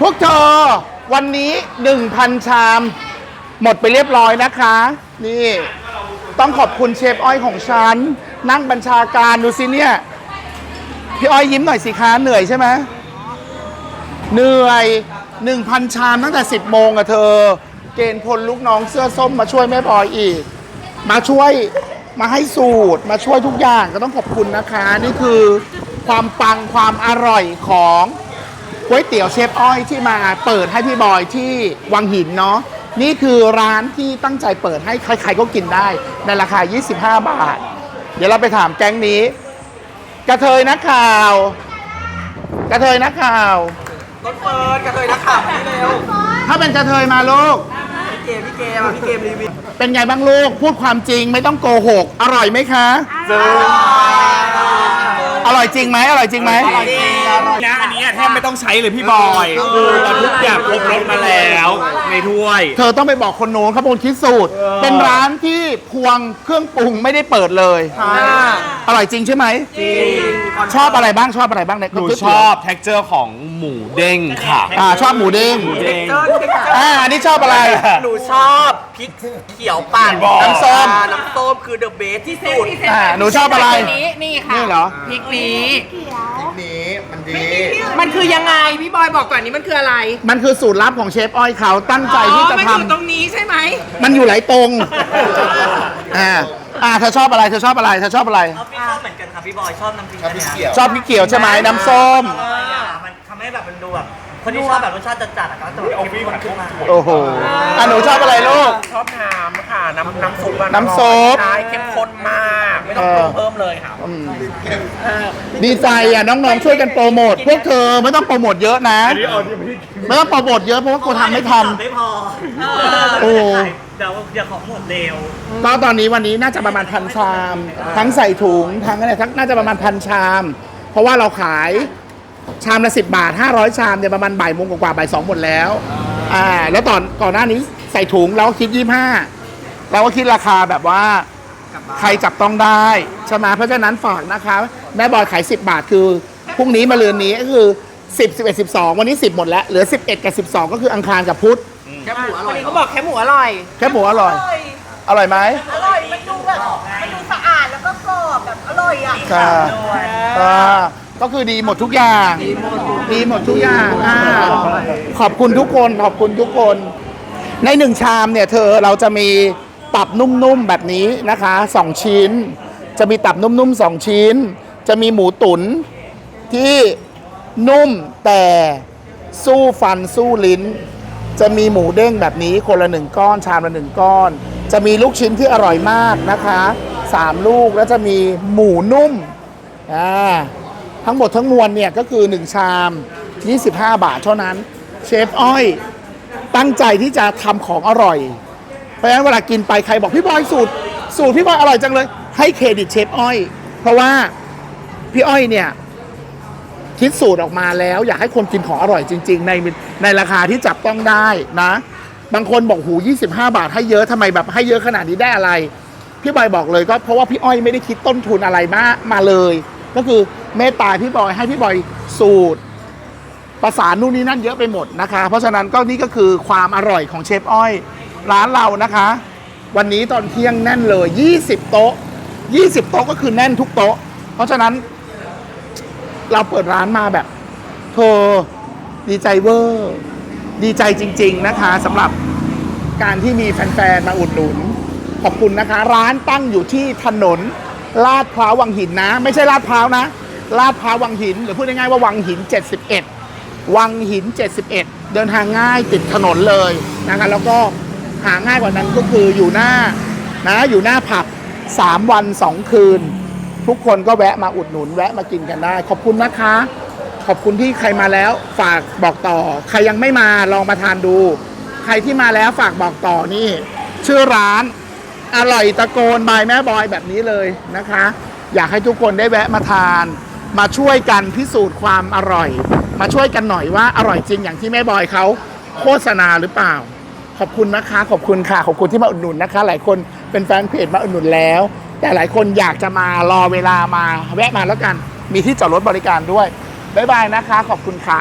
พวกเธอวันนี้ 1,000 ชาม หมดไปเรียบร้อยนะคะ นี่ ต้องขอบคุณเชฟอ้อยของฉัน นั่งบัญชาการดูสิเนี่ย พี่อ้อยยิ้มหน่อยสิคะเหนื่อยใช่ไหมเหนื่อย 1,000 ชามตั้งแต่ 10 โมงอะเธอ เกณฑ์พลลูกน้องเสื้อส้มมาช่วยแม่บอยอีก มาช่วยมาให้สูตรมาช่วยทุกอย่างก็ต้องขอบคุณนะคะ นี่คือความปังความอร่อยของ ก๋วยเตี๋ยวเชฟอ้อยที่มาเปิดให้พี่บอยที่วังหินเนาะนี่คือร้านที่ตั้งใจเปิดให้ใครๆก็กินได้ ในราคา 25 บาท เดี๋ยวเราไปถามแก๊งนี้ กระเทยนักข่าว กระเทยนักข่าวต้นเฟิร์นกระเทยนักข่าวนี่เร็วถ้าเป็นกระเทยมาลูกพี่เกมพี่เกมมาพี่เกมรีวิวเป็นไงบ้างลูกพูดความจริงไม่ต้องโกหก อร่อยไหมคะอร่อย จริงไหมอร่อยจริงไหม นะอันนี้แทบไม่ต้องใช้เลยพี่บอยคือเราทุกอย่างครบรสมาแล้วในถ้วย เธอต้องไปบอกคนโน้นเขาเป็นคนคิดสูตร เป็นร้านที่พวงเครื่องปรุงไม่ได้เปิดเลยอร่อยจริงใช่ไหมชอบอะไรบ้างชอบอะไรบ้างในหนูชอบ t e x t อร์ของหมูเด้งค่ะอ่าชอบหมูเด้งเด็กเจ้าเด็กเจ้าอ่าอันนี้ชอบอะไร หนูชอบพริกเขียวปั่นน้ำส้มอ่าน้ำส้มคือเดอะเบสที่สุดอ่าหนูชอบอะไรนี้ นี่ค่ะนี่เหรอ พริกนี้นี้มันดีมันคือยังไงพี่บอยบอกก่อนนี้มันคืออะไรมันคือสูตรลับของเชฟอ้อยเขาตั้งใจที่จะอ๋อมันทอยู่ตรงนี้ใช่ไหมำมันอยู่หลายตรงอ่าอ่าเธอชอบอะไรเธอชอบอะไรเธอชอบอะไรพี่ชอบเหมือนกันครับพี่บอยชอบน้ำพริกอันเนี้ยชอบพริกเขียวใช่ไหมน้ำส้มอร่อยอะมันทำให้แบบมันดูแบบคนที่ชอบแบบรสชาติจัดๆอะก็จะแบบเข้มข้นขึ้นมาโอ้โหอะหนูชอบอะไรลูก ชอบน้ำค่ะ น้ำน้ำซุปอะน้ำซุป ใช่เข้ม ดีใจอะน้องๆช่วยกันโปรโมทพวกเธอไม่ต้องโปรโมทเยอะนะไม่ต้องโปรโมทเยอะเพราะว่ากูทำไม่ทัน ไม่พอโอ้ เดี๋ยวเดี๋ยวของหมดเร็ว ก็ตอนนี้วันนี้น่าจะประมาณพันชาม ทั้งใส่ถุงทั้งอะไรทั้งน่าจะประมาณพันชาม เพราะว่าเราขายชามละสิบาท 500 ชามเนี่ยประมาณบ่ายโมงกว่าๆบ่ายสองหมดแล้วอ่าแล้วตอนก่อนหน้านี้ใส่ถุงเราก็คิดยี่ห้าเราก็คิดราคาแบบว่า ใครจับต้องได้ใช่ไหมเพราะฉะนั้นฝากนะคะ แม่บอยขาย 10 บาทคือพรุ่งนี้มาเรือนนี้ก็คือ 10 11 12 วันนี้ 10 หมดแล้วเหลือ 11 กับ 12 ก็คืออังคารกับพุธแค่หมูอร่อยเขาบอกแค่หมูอร่อย แค่หมูอร่อย อร่อยไหมอร่อยมันดูแบบมันดูสะอาดแล้วก็กรอบแบบอร่อยอะค่ะอ่าก็คือดีหมดทุกอย่าง ดีหมดทุกอย่างอ่าขอบคุณทุกคนขอบคุณทุกคน ในหนึ่งชามเนี่ยเธอเราจะมี ตับนุ่มๆแบบนี้นะคะสองชิ้น จะมีตับนุ่มๆสองชิ้น จะมีหมูตุ๋นที่นุ่มแต่สู้ฟันสู้ลิ้น จะมีหมูเด้งแบบนี้คนละหนึ่งก้อนชามละหนึ่งก้อน จะมีลูกชิ้นที่อร่อยมากนะคะสามลูกแล้วจะมีหมูนุ่มอ่าทั้งหมดทั้งมวลเนี่ยก็คือ 1 ชาม 25 บาทเท่านั้น เชฟอ้อย ตั้งใจที่จะทำของอร่อย เพราะฉะนั้นเวลากินไปใครบอกพี่บอยสูตร สูตรพี่บอยอร่อยจังเลย ให้เครดิตเชฟอ้อย เพราะว่าพี่อ้อยเนี่ยคิดสูตรออกมาแล้ว อยากให้คนกินของอร่อยจริง ๆ ในในราคาที่จับต้องได้นะ บางคนบอกหู 25 บาท ให้เยอะทำไมแบบให้เยอะขนาดนี้ได้อะไร พี่บอยบอกเลยก็เพราะว่าพี่อ้อยไม่ได้คิดต้นทุนอะไรมามาเลย ก็คือเมตตาพี่บอยให้พี่บอยสูตรประสานนู่นนี่นั่นเยอะไปหมดนะคะ เพราะฉะนั้นก็นี่ก็คือความอร่อยของเชฟอ้อย ร้านเรานะคะ วันนี้ตอนเที่ยงแน่นเลย 20 โต๊ะ 20 โต๊ะก็คือแน่นทุกโต๊ะ เพราะฉะนั้น เราเปิดร้านมาแบบโธดีใจเวอร์ดีใจจริง ๆนะคะสำหรับการที่มีแฟนๆมาอุดหนุน ขอบคุณนะคะ ร้านตั้งอยู่ที่ถนนลาดพร้าววังหินนะ ไม่ใช่ลาดพร้าวนะลาดพร้าววังหิน หรือพูดง่ายๆว่าวังหิน 71 วังหิน 71 เดินทางง่ายติดถนนเลยนะคะแล้วก็ หาง่ายกว่านั้นก็คืออยู่หน้านะอยู่หน้าผับ 3 วัน 2 คืน ทุกคนก็แวะมาอุดหนุน แวะมากินกันได้ ขอบคุณนะคะ ขอบคุณที่ใครมาแล้วฝากบอกต่อ ใครยังไม่มาลองมาทานดู ใครที่มาแล้วฝากบอกต่อนี่ ชื่อร้านอร่อยตะโกนบายแม่บอยแบบนี้เลยนะคะ อยากให้ทุกคนได้แวะมาทาน มาช่วยกันพิสูจน์ความอร่อย มาช่วยกันหน่อยว่าอร่อยจริงอย่างที่แม่บอยเขาโฆษณาหรือเปล่า ขอบคุณนะคะ ขอบคุณค่ะ ขอบคุณที่มาอุดหนุนนะคะ หลายคนเป็นแฟนเพจมาอุดหนุนแล้ว แต่หลายคนอยากจะมารอเวลามาแวะมาแล้วกัน มีที่จอดรถบริการด้วยบ๊ายบายนะคะ ขอบคุณค่ะ